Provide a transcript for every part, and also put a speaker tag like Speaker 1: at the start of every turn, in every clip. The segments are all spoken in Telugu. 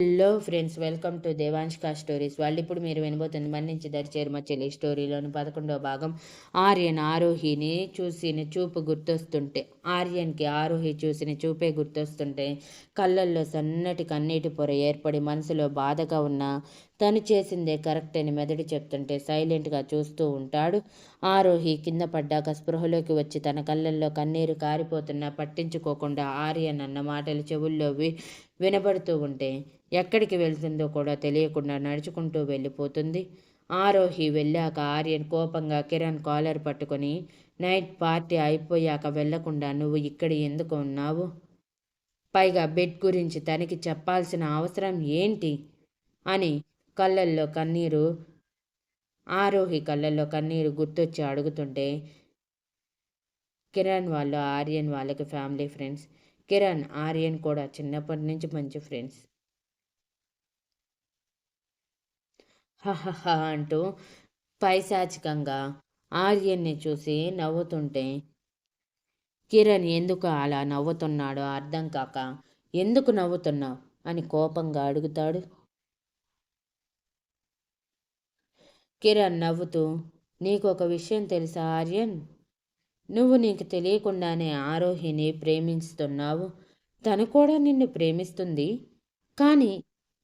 Speaker 1: హలో ఫ్రెండ్స్ వెల్కమ్ టు దేవాంష్కా స్టోరీస్. వాళ్ళు ఇప్పుడు మీరు వినబోతుంది మన్నించి దరిచేరు మచ్చలి. స్టోరీలోని పదకొండవ భాగం ఆర్యన్ ఆరోహిని చూసిన చూపు గుర్తొస్తుంటే. ఆర్యన్కి ఆరోహి చూసిన చూపే గుర్తొస్తుంటే కళ్ళల్లో సన్నటి కన్నీటి పొర ఏర్పడి మనసులో బాధగా ఉన్న తను చేసిందే కరెక్ట్ అని మెదడు చెప్తుంటే సైలెంట్గా చూస్తూ ఉంటాడు. ఆరోహి కింద పడ్డాక స్పృహలోకి వచ్చి తన కళ్ళల్లో కన్నీరు కారిపోతున్నా పట్టించుకోకుండా ఆర్యన్ అన్న మాటలు చెవుల్లో వి వినబడుతూ ఉంటే ఎక్కడికి వెళ్తుందో కూడా తెలియకుండా నడుచుకుంటూ వెళ్ళిపోతుంది. ఆరోహి వెళ్ళాక ఆర్యన్ కోపంగా కిరణ్ కాలర్ పట్టుకొని నైట్ పార్టీ అయిపోయాక వెళ్ళకుండా నువ్వు ఇక్కడ ఎందుకు ఉన్నావు? పైగా బెడ్ గురించి తనకి చెప్పాల్సిన అవసరం ఏంటి? అని కళ్ళల్లో కన్నీరు ఆరోహి కళ్ళల్లో కన్నీరు గుర్తొచ్చి అడుగుతుంటే కిరణ్ వాళ్ళు ఆర్యన్ వాళ్ళకి ఫ్యామిలీ ఫ్రెండ్స్ కిరణ్ ఆర్యన్ కూడా చిన్నప్పటి నుంచి మంచి ఫ్రెండ్స్. హహహ అంటూ పైశాచికంగా ఆర్యన్ని చూసి నవ్వుతుంటే కిరణ్ ఎందుకు అలా నవ్వుతున్నాడో అర్థం కాక ఎందుకు నవ్వుతున్నావు? అని కోపంగా అడుగుతాడు. కిరణ్ నవ్వుతూ నీకు ఒక విషయం తెలుసా ఆర్యన్? నువ్వు నీకు తెలియకుండానే ఆరోహిని ప్రేమిస్తున్నావు. తను కూడా నిన్ను ప్రేమిస్తుంది. కానీ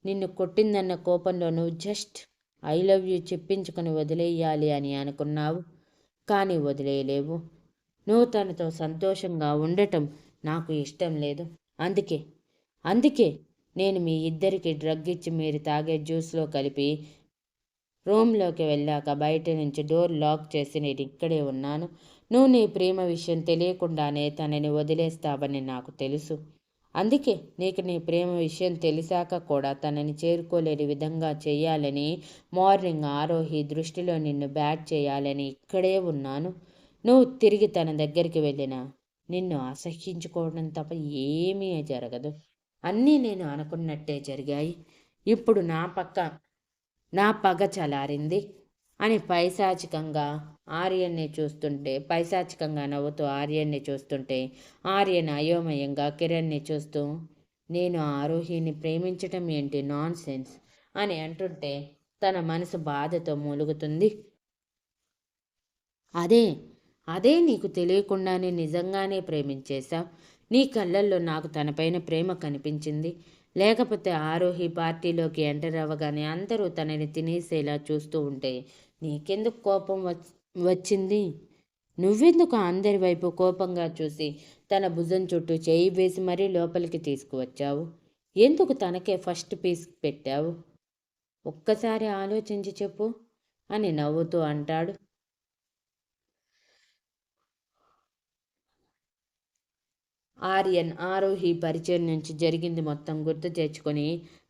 Speaker 1: నిన్ను కొట్టిందన్న కోపంలో నువ్వు జస్ట్ ఐ లవ్ యూ చెప్పించుకొని వదిలేయాలి అని అనుకున్నావు. కానీ వదిలేయలేవు. నువ్వు తనతో సంతోషంగా ఉండటం నాకు ఇష్టం లేదు. అందుకే అందుకే నేను మీ ఇద్దరికి డ్రగ్ ఇచ్చి మీరు తాగే జ్యూస్లో కలిపి రూమ్లోకి వెళ్ళాక బయట నుంచి డోర్ లాక్ చేసి నేను ఇక్కడే ఉన్నాను. నువ్వు నీ ప్రేమ విషయం తెలియకుండానే తనని వదిలేస్తావని నాకు తెలుసు. అందుకే నీకు నీ ప్రేమ విషయం తెలిసాక కూడా తనని చేరుకోలేని విధంగా చేయాలని మార్నింగ్ ఆరోహి దృష్టిలో నిన్ను బ్యాట్ చేయాలని ఇక్కడే ఉన్నాను. నువ్వు తిరిగి తన దగ్గరికి వెళ్ళినా నిన్ను అసహ్యించుకోవడం తప్ప ఏమీ జరగదు. అన్నీ నేను అనుకున్నట్టే జరిగాయి. ఇప్పుడు నా పక్క నా పగ చలారింది. అని పైశాచికంగా ఆర్యన్ని చూస్తుంటే పైశాచికంగా నవ్వుతూ ఆర్యన్ని చూస్తుంటే ఆర్యన్ అయోమయంగా కిరణ్ని చూస్తూ నేను ఆరోహిని ప్రేమించటం ఏంటి నాన్ సెన్స్ అని అంటుంటే తన మనసు బాధతో మూలుగుతుంది. అదే అదే నీకు తెలియకుండానే నిజంగానే ప్రేమించేశావు నీ కళ్ళల్లో నాకు తనపైన ప్రేమ కనిపించింది. లేకపోతే ఆరోహి పార్టీలోకి ఎంటర్ అవ్వగానే అందరూ తనని తినేసేలా చూస్తూ ఉంటే నీకెందుకు కోపం వచ్చింది? నువ్వెందుకు అందరి వైపు కోపంగా చూసి తన భుజం చుట్టూ చేయి వేసి మరీ లోపలికి తీసుకువచ్చావు? ఎందుకు తనకే ఫస్ట్ పీస్ పెట్టావు? ఒక్కసారి ఆలోచించి చెప్పు అని నవ్వుతూ అంటాడు. ఆర్యన్ ఆరోహి పరిచయం నుంచి జరిగింది మొత్తం గుర్తు తెచ్చుకొని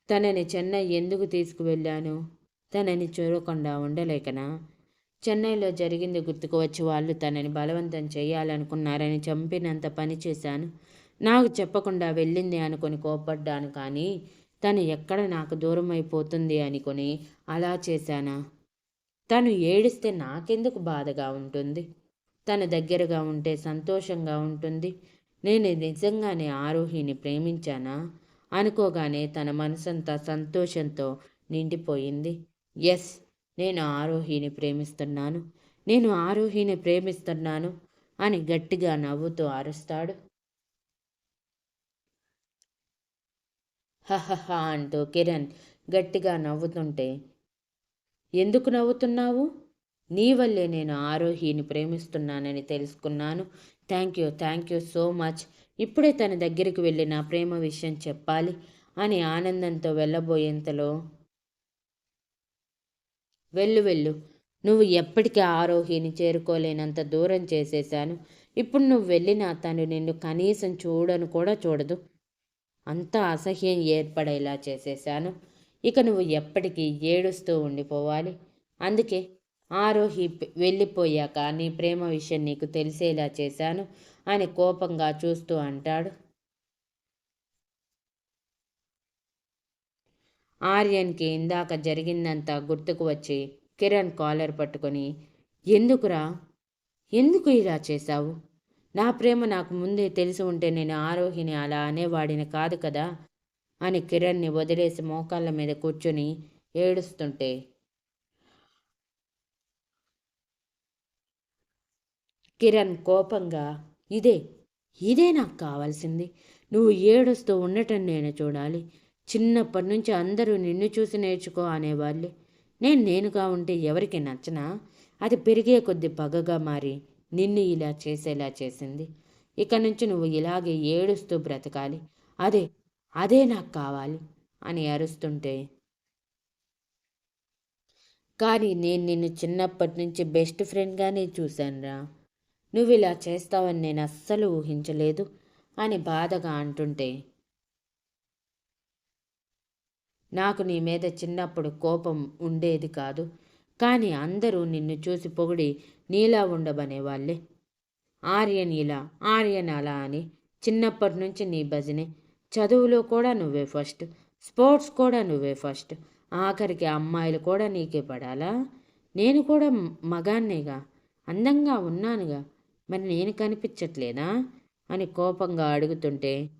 Speaker 1: తనని చెన్నై ఎందుకు తీసుకువెళ్ళాను? తనని చూడకుండా ఉండలేకనా? చెన్నైలో జరిగింది గుర్తుకు వచ్చి వాళ్ళు తనని బలవంతం చేయాలనుకున్నారని చంపినంత పని చేశాను. నాకు చెప్పకుండా వెళ్ళింది అనుకొని కోపడ్డాను కానీ తను ఎక్కడ నాకు దూరం అయిపోతుంది అనుకొని అలా చేశానా? తను ఏడిస్తే నాకెందుకు బాధగా ఉంటుంది? తన దగ్గరగా ఉంటే సంతోషంగా ఉంటుంది. నేను నిజంగానే ఆరోహిని ప్రేమించానా? అనుకోగానే తన మనసంతా సంతోషంతో నిండిపోయింది. ఎస్ నేను ఆరోహిని ప్రేమిస్తున్నాను. నేను ఆరోహిని ప్రేమిస్తున్నాను అని గట్టిగా నవ్వుతూ అరుస్తాడు. హహహ అంటూ కిరణ్ గట్టిగా నవ్వుతుంటే ఎందుకు నవ్వుతున్నావు? నీ వల్లే నేను ఆరోహిని ప్రేమిస్తున్నానని తెలుసుకున్నాను. Thank you thank you so much. ఇప్పుడే తన దగ్గరికి వెళ్ళి నా ప్రేమ విషయం చెప్పాలి అని ఆనందంతో వెళ్ళబోయేంతలో వెళ్ళు వెళ్ళు. నువ్వు ఎప్పటికీ ఆరోహిని చేరుకోలేనంత దూరం చేసేశాను. ఇప్పుడు నువ్వు వెళ్ళినా తను నిన్ను కనీసం చూడను కూడా చూడదు. అంత అసహ్యం ఏర్పడేలా చేసేశాను. ఇక నువ్వు ఎప్పటికీ ఏడుస్తూ ఉండిపోవాలి. అందుకే ఆరోహి వెళ్ళిపోయాక నీ ప్రేమ విషయం నీకు తెలిసేలా చేశాను అని కోపంగా చూస్తూ అంటాడు. ఆర్యన్కి ఇందాక జరిగిందంతా గుర్తుకు వచ్చి కిరణ్ కాలర్ పట్టుకొని ఎందుకురా? ఎందుకు ఇలా చేశావు? నా ప్రేమ నాకు ముందే తెలిసి ఉంటే నేను ఆరోహిని అలా అనేవాడిని కాదు కదా? అని కిరణ్ని వదిలేసి మోకాళ్ళ మీద కూర్చుని ఏడుస్తుంటే కిరణ్ కోపంగా ఇదే ఇదే నాకు కావాల్సింది. నువ్వు ఏడుస్తూ ఉండటం నేను చూడాలి. చిన్నప్పటి నుంచి అందరూ నిన్ను చూసి నేర్చుకో అనేవాళ్ళే. నేను నేనుగా ఉంటే ఎవరికి నచ్చనా? అది పెరిగే కొద్ది పగగా మారి నిన్ను ఇలా చేసేలా చేసింది. ఇక నుంచి నువ్వు ఇలాగే ఏడుస్తూ బ్రతకాలి. అదే అదే నాకు కావాలి అని అరుస్తుంటే. కానీ నేను నిన్ను చిన్నప్పటి నుంచి బెస్ట్ ఫ్రెండ్గానే చూశానురా. నువ్వు ఇలా చేస్తావని నేను అస్సలు ఊహించలేదు అని బాధగా అంటుంటే. నాకు నీ మీద చిన్నప్పుడు కోపం ఉండేది కాదు. కానీ అందరూ నిన్ను చూసి పొగిడి నీలా ఉండబనేవాళ్ళే. ఆర్యన్ ఇలా ఆర్యన్ అలా అని చిన్నప్పటి నుంచి నీ భజనే. చదువులో కూడా నువ్వే ఫస్ట్ స్పోర్ట్స్ కూడా నువ్వే ఫస్ట్. ఆఖరికి అమ్మాయిలు కూడా నీకే పడాలా? నేను కూడా మగాన్నేగా. అందంగా ఉన్నానుగా. మరి నేను కనిపించట్లేదా? అని కోపంగా అడుగుతుంటే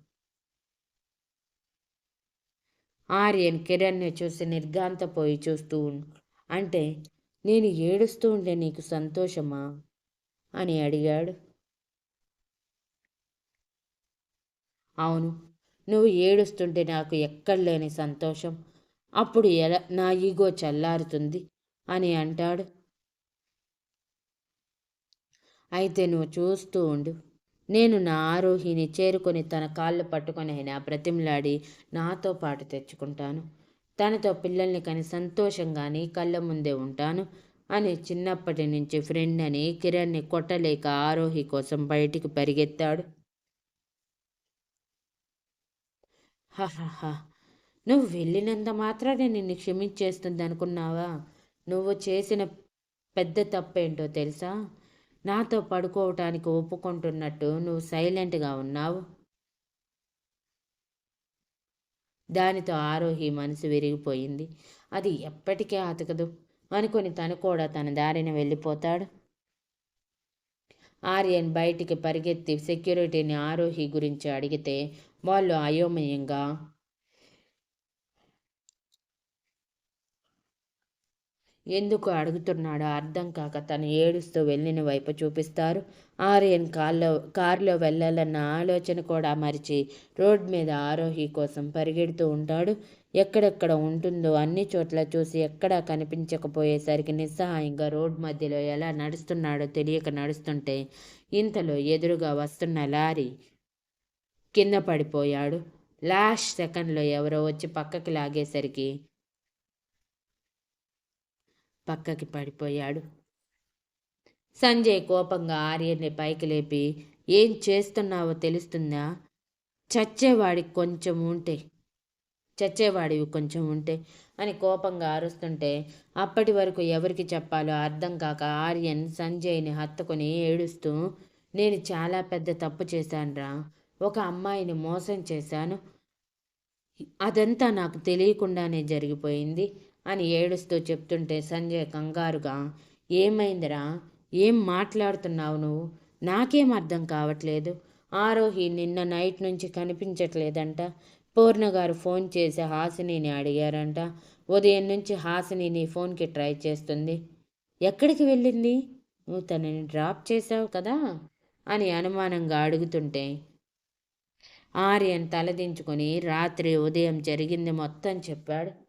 Speaker 1: ఆర్యన్ కిరణ్ని చూసి నిర్గాంతపోయి చూస్తూ అంటే నేను ఏడుస్తూ ఉంటే నీకు సంతోషమా? అని అడిగాడు. అవును నువ్వు ఏడుస్తుంటే నాకు ఎక్కడలేని సంతోషం? అప్పుడు ఎలా నా ఈగో చల్లారుతుంది అని అంటాడు. అయితే నువ్వు చూస్తూ ఉండు. నేను నా ఆరోహిని చేరుకొని తన కాళ్ళు పట్టుకొని అయినా బ్రతిమలాడి నాతో పాటు తెచ్చుకుంటాను. తనతో పిల్లల్ని కని సంతోషంగాని కళ్ళ ముందే ఉంటాను అని చిన్నప్పటి నుంచి ఫ్రెండ్ అని కిరణ్ని కొట్టలేక ఆరోహి కోసం బయటికి పరిగెత్తాడు. హహహ. నువ్వు వెళ్ళినంత మాత్రానే నిన్ను క్షమించేస్తుంది అనుకున్నావా నువ్వు చేసిన పెద్ద తప్పేంటో తెలుసా? నాతో పడుకోవటానికి ఒప్పుకుంటున్నట్టు నువ్వు సైలెంట్గా ఉన్నావు. దానితో ఆరోహి మనసు విరిగిపోయింది. అది ఎప్పటికే అతకదు అనుకుని తను కూడా తన దారిని వెళ్ళిపోతాడు. ఆర్యన్ బయటికి పరిగెత్తి సెక్యూరిటీని ఆరోహి గురించి అడిగితే వాళ్ళు అయోమయంగా ఎందుకు అడుగుతున్నాడో అర్థం కాక తను ఏడుస్తూ వెళ్ళిన వైపు చూపిస్తారు. ఆర్యన్ కార్లో కారులో వెళ్ళాలన్న ఆలోచన కూడా మరిచి రోడ్ మీద ఆరోహి కోసం పరిగెడుతూ ఉంటాడు. ఎక్కడెక్కడ ఉంటుందో అన్ని చోట్ల చూసి ఎక్కడా కనిపించకపోయేసరికి నిస్సహాయంగా రోడ్ మధ్యలో ఎలా నడుస్తున్నాడో తెలియక నడుస్తుంటే ఇంతలో ఎదురుగా వస్తున్న లారీ కింద పడిపోయాడు. లాస్ట్ సెకండ్లో ఎవరో వచ్చి పక్కకి లాగేసరికి పక్కకి పడిపోయాడు. సంజయ్ కోపంగా ఆర్యన్ని పైకి లేపి ఏం చేస్తున్నావో తెలుస్తుందా? చచ్చేవాడికి కొంచెం ఉంటే చచ్చేవాడివి కొంచెం ఉంటే అని కోపంగా అరుస్తుంటే అప్పటి వరకు ఎవరికి చెప్పాలో అర్థం కాక ఆర్యన్ సంజయ్ని హత్తుకొని ఏడుస్తూ నేను చాలా పెద్ద తప్పు చేశానురా. ఒక అమ్మాయిని మోసం చేశాను. అదంతా నాకు తెలియకుండానే జరిగిపోయింది. అని ఏడుస్తూ చెప్తుంటే సంజయ్ కంగారుగా ఏమైందిరా? ఏం మాట్లాడుతున్నావు నువ్వు? నాకేం అర్థం కావట్లేదు. ఆరోహి నిన్న నైట్ నుంచి కనిపించట్లేదంట. పూర్ణ గారు ఫోన్ చేసి హాసినిని అడిగారంట. ఉదయం నుంచి హాసిని నీ ఫోన్కి ట్రై చేస్తుంది. ఎక్కడికి వెళ్ళింది? నువ్వు తనని డ్రాప్ చేసావు కదా? అని అనుమానంగా అడుగుతుంటే ఆర్యన్ తలదించుకొని రాత్రి ఉదయం జరిగింది మొత్తం చెప్పాడు.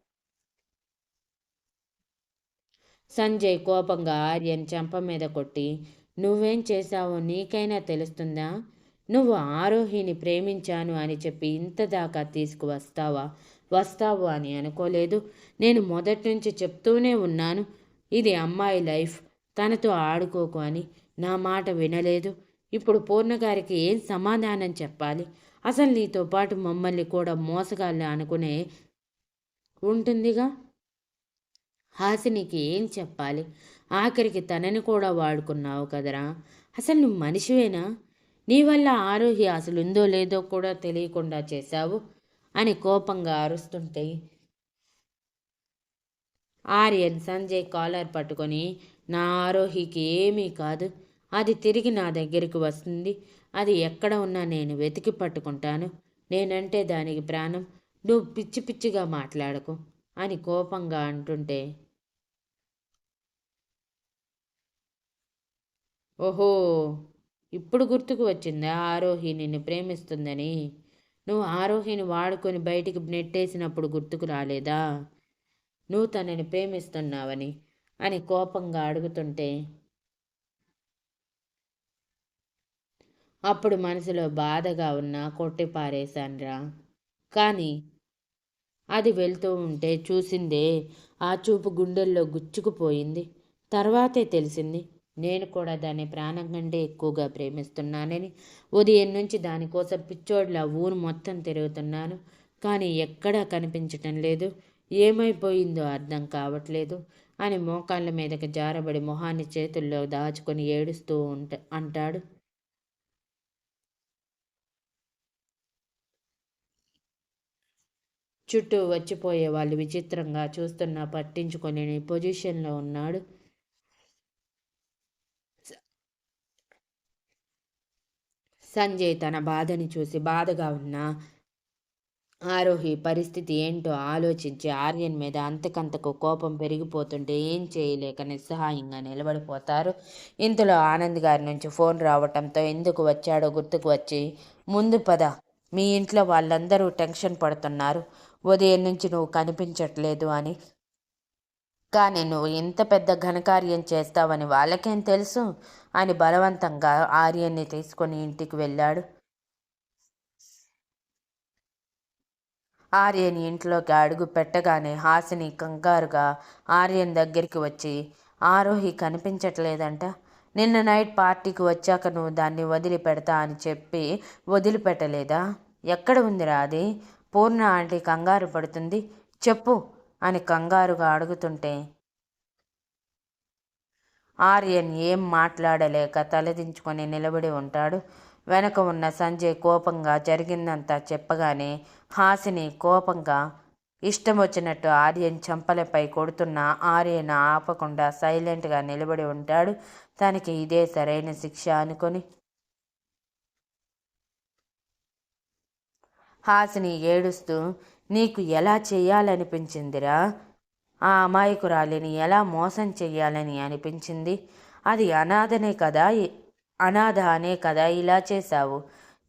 Speaker 1: సంజయ్ కోపంగా ఆర్యన్ చెంప మీద కొట్టి నువ్వేం చేశావో నీకైనా తెలుస్తుందా? నువ్వు ఆరోహిని ప్రేమించాను అని చెప్పి ఇంత దాకా తీసుకువస్తావా? వస్తావు అని అనుకోలేదు. నేను మొదటి నుంచి చెప్తూనే ఉన్నాను. ఇది అమ్మాయి లైఫ్. తనతో ఆడుకోకు అని. నా మాట వినలేదు. ఇప్పుడు పూర్ణగారికి ఏం సమాధానం చెప్పాలి? అసలు నీతో పాటు మమ్మల్ని కూడా మోసగాళ్ళు అనుకునే ఉంటుందిగా. హాసినికి ఏం చెప్పాలి? ఆఖరికి తనని కూడా వాడుకున్నావు కదరా? అసలు నువ్వు మనిషివేనా? నీ వల్ల ఆరోహి అసలు ఉందో లేదో కూడా తెలియకుండా చేశావు? అని కోపంగా అరుస్తుంటే ఆర్యన్ సంజయ్ కాలర్ పట్టుకొని నా ఆరోహికి ఏమీ కాదు. అది తిరిగి నా దగ్గరికి వస్తుంది. అది ఎక్కడ ఉన్నా నేను వెతికి పట్టుకుంటాను. నేనంటే దానికి ప్రాణం. నువ్వు పిచ్చి పిచ్చిగా మాట్లాడకు అని కోపంగా అంటుంటే ఓహో ఇప్పుడు గుర్తుకు వచ్చిందా? ఆరోహి నిన్ను ప్రేమిస్తుందని. నువ్వు ఆరోహిని వాడుకొని బయటికి నెట్టేసినప్పుడు గుర్తుకు రాలేదా? నువ్వు తనని ప్రేమిస్తున్నావని అని కోపంగా అడుగుతుంటే అప్పుడు మనసులో బాధగా ఉన్నా కొట్టిపారేశాన్రా. కానీ అది వెళ్తూ ఉంటే చూసిందే ఆ చూపు గుండెల్లో గుచ్చుకుపోయింది. తర్వాతే తెలిసింది నేను కూడా దాన్ని ప్రాణం కంటే ఎక్కువగా ప్రేమిస్తున్నానని ఉదయం నుంచి దానికోసం పిచ్చోడ్లా ఊరు మొత్తం తిరుగుతున్నాను. కానీ ఎక్కడా కనిపించటం లేదు. ఏమైపోయిందో అర్థం కావట్లేదు అని మోకాళ్ళ మీదకి జారబడి మొహాన్ని చేతుల్లో దాచుకొని ఏడుస్తూ ఉంట అంటాడు. చుట్టూ వచ్చిపోయే వాళ్ళు విచిత్రంగా చూస్తున్నా పట్టించుకొని పొజిషన్లో ఉన్నాడు. సంజయ్ తన బాధని చూసి బాధగా ఉన్న ఆరోహి పరిస్థితి ఏంటో ఆలోచించి ఆర్యన్ మీద అంతకంతకు కోపం పెరిగిపోతుంటే ఏం చేయలేక నిస్సహాయంగా నిలబడిపోతారు. ఇంతలో ఆనంద్ గారి నుంచి ఫోన్ రావటంతో ఎందుకు వచ్చాడో గుర్తుకు వచ్చి ముందు పద మీ ఇంట్లో వాళ్ళందరూ టెన్షన్ పడుతున్నారు. ఉదయం నుంచి నువ్వు కనిపించట్లేదు అని కానీ నువ్వు ఇంత పెద్ద ఘనకార్యం చేస్తావని వాళ్ళకేం తెలుసు? అని బలవంతంగా ఆర్యన్ని తీసుకొని ఇంటికి వెళ్ళాడు. ఆర్యన్ ఇంట్లోకి అడుగు పెట్టగానే హాసిని కంగారుగా ఆర్యన్ దగ్గరికి వచ్చి ఆరోహి కనిపించట్లేదంట. నిన్న నైట్ పార్టీకి వచ్చాక నువ్వు దాన్ని వదిలిపెడతా అని చెప్పి వదిలిపెట్టలేదా? ఎక్కడ ఉందిరా అది? పూర్ణ ఆంటీ కంగారు పడుతుంది. చెప్పు. అని కంగారుగా అడుగుతుంటే ఆర్యన్ ఏం మాట్లాడలేక తలదించుకొని నిలబడి ఉంటాడు. వెనక ఉన్న సంజయ్ కోపంగా జరిగిందంతా చెప్పగానే హాసిని కోపంగా ఇష్టం వచ్చినట్టు ఆర్యన్ చంపలపై కొడుతున్న ఆర్యన్ ఆపకుండా సైలెంట్గా నిలబడి ఉంటాడు. తనకి ఇదే సరైన శిక్ష అనుకొని హాసిని ఏడుస్తూ నీకు ఎలా చేయాలనిపించిందిరా? ఆ అమాయకురాలిని ఎలా మోసం చెయ్యాలని అనిపించింది? అది అనాథనే కదా అనాథ అనే కదా ఇలా చేశావు.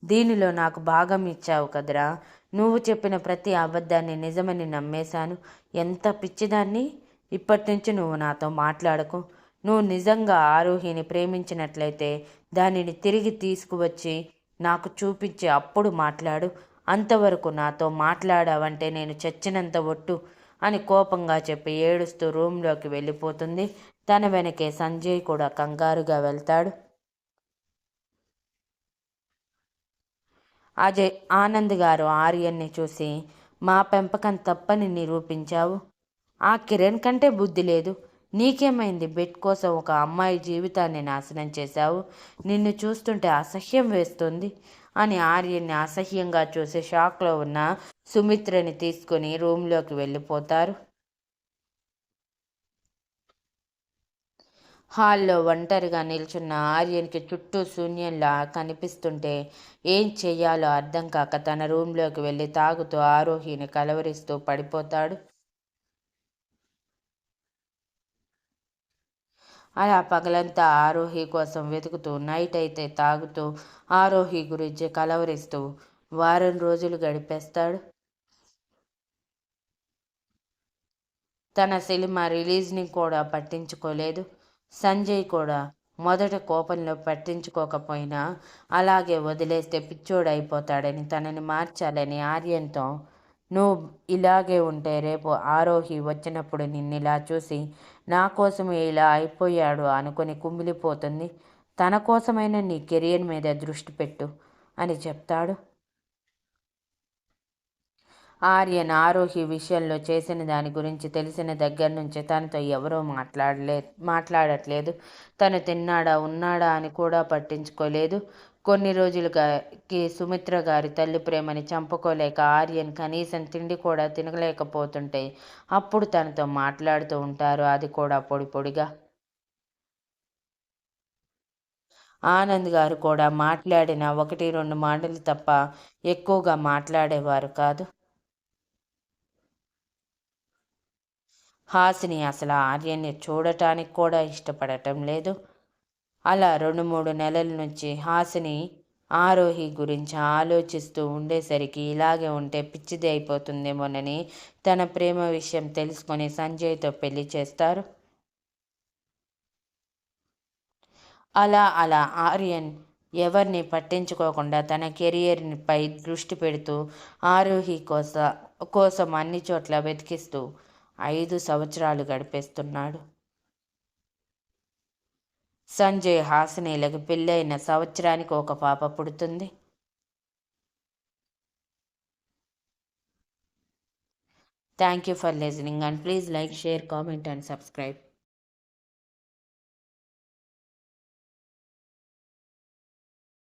Speaker 1: దీనిలో నాకు భాగం ఇచ్చావు కదరా. నువ్వు చెప్పిన ప్రతి అబద్ధాన్ని నిజమని నమ్మేశాను. ఎంత పిచ్చిదాన్ని? ఇప్పటి నుంచి నువ్వు నాతో మాట్లాడకు. నువ్వు నిజంగా ఆరోహిని ప్రేమించినట్లయితే దానిని తిరిగి తీసుకువచ్చి నాకు చూపించి అప్పుడు మాట్లాడు. అంతవరకు నాతో మాట్లాడావంటే నేను చచ్చినంత ఒట్టు అని కోపంగా చెప్పి ఏడుస్తూ రూమ్లోకి వెళ్ళిపోతుంది. తన వెనకే సంజయ్ కూడా కంగారుగా వెళ్తాడు. అజయ్ ఆనంద్ గారు ఆర్యన్ని చూసి మా పెంపకం తప్పని నిరూపించావు. ఆ కిరణ్ కంటే బుద్ధి లేదు. నీకేమైంది? బెట్ కోసం ఒక అమ్మాయి జీవితాన్ని నాశనం చేశావు. నిన్ను చూస్తుంటే అసహ్యం వేస్తుంది. అని ఆర్యన్ని అసహ్యంగా చూసి షాక్లో ఉన్న సుమిత్రని తీసుకుని రూమ్లోకి వెళ్ళిపోతారు. హాల్లో ఒంటరిగా నిల్చున్న ఆర్యన్కి చుట్టూ శూన్యంలా కనిపిస్తుంటే ఏం చెయ్యాలో అర్థం కాక తన రూమ్లోకి వెళ్ళి తాగుతూ ఆరోహిని కలవరిస్తూ పడిపోతాడు. అలా పగలంతా ఆరోహి కోసం వెతుకుతూ నైట్ అయితే తాగుతూ ఆరోహి గురించి కలవరిస్తూ వారం రోజులు గడిపేస్తాడు. తన సినిమా రిలీజ్ని కూడా పట్టించుకోలేదు. సంజయ్ కూడా మొదట కోపంలో పట్టించుకోకపోయినా అలాగే వదిలేస్తే పిచ్చోడైపోతాడని తనని మార్చాలని ఆర్యంతో నువ్వు ఇలాగే ఉంటే రేపు ఆరోహి వచ్చినప్పుడు నిన్నిలా చూసి నా కోసమే ఇలా అయిపోయాడు అనుకుని కుమిలిపోతుంది. తన కోసమైన నీ కెరియర్ మీద దృష్టి పెట్టు అని చెప్తాడు. ఆర్యన్ ఆరోహి విషయంలో చేసిన దాని గురించి తెలిసిన దగ్గర నుంచి తనతో ఎవరో మాట్లాడలే మాట్లాడట్లేదు. తను తిన్నాడా ఉన్నాడా అని కూడా పట్టించుకోలేదు. కొన్ని రోజులుగాకి సుమిత్ర గారి తల్లి ప్రేమని చంపుకోలేక ఆర్యన్ కనీసం తిండి కూడా తినలేకపోతుంటే అప్పుడు తనతో మాట్లాడుతూ ఉంటారు. అది కూడా పొడి పొడిగా. ఆనంద్ గారు కూడా మాట్లాడిన ఒకటి రెండు మాటలు తప్ప ఎక్కువగా మాట్లాడేవారు కాదు. హాసిని అసలు ఆర్యన్ని చూడటానికి కూడా ఇష్టపడటం లేదు. అలా రెండు మూడు నెలల నుంచి హాసిని ఆరోహి గురించి ఆలోచిస్తూ ఉండేసరికి ఇలాగే ఉంటే పిచ్చిది అయిపోతుందేమోనని తన ప్రేమ విషయం తెలుసుకొని సంజయ్తో పెళ్ళి చేస్తారు. అలా అలా ఆర్యన్ ఎవరిని పట్టించుకోకుండా తన కెరియర్పై దృష్టి పెడుతూ ఆరోహి కోస కోసం అన్ని చోట్ల వెతికిస్తూ ఐదు సంవత్సరాలు గడిపేస్తున్నాడు. సంజయ్ హాసినీలకు పెళ్ళైన సంవత్సరానికి ఒక పాప పుడుతుంది. Thank you for listening and please like share comment and subscribe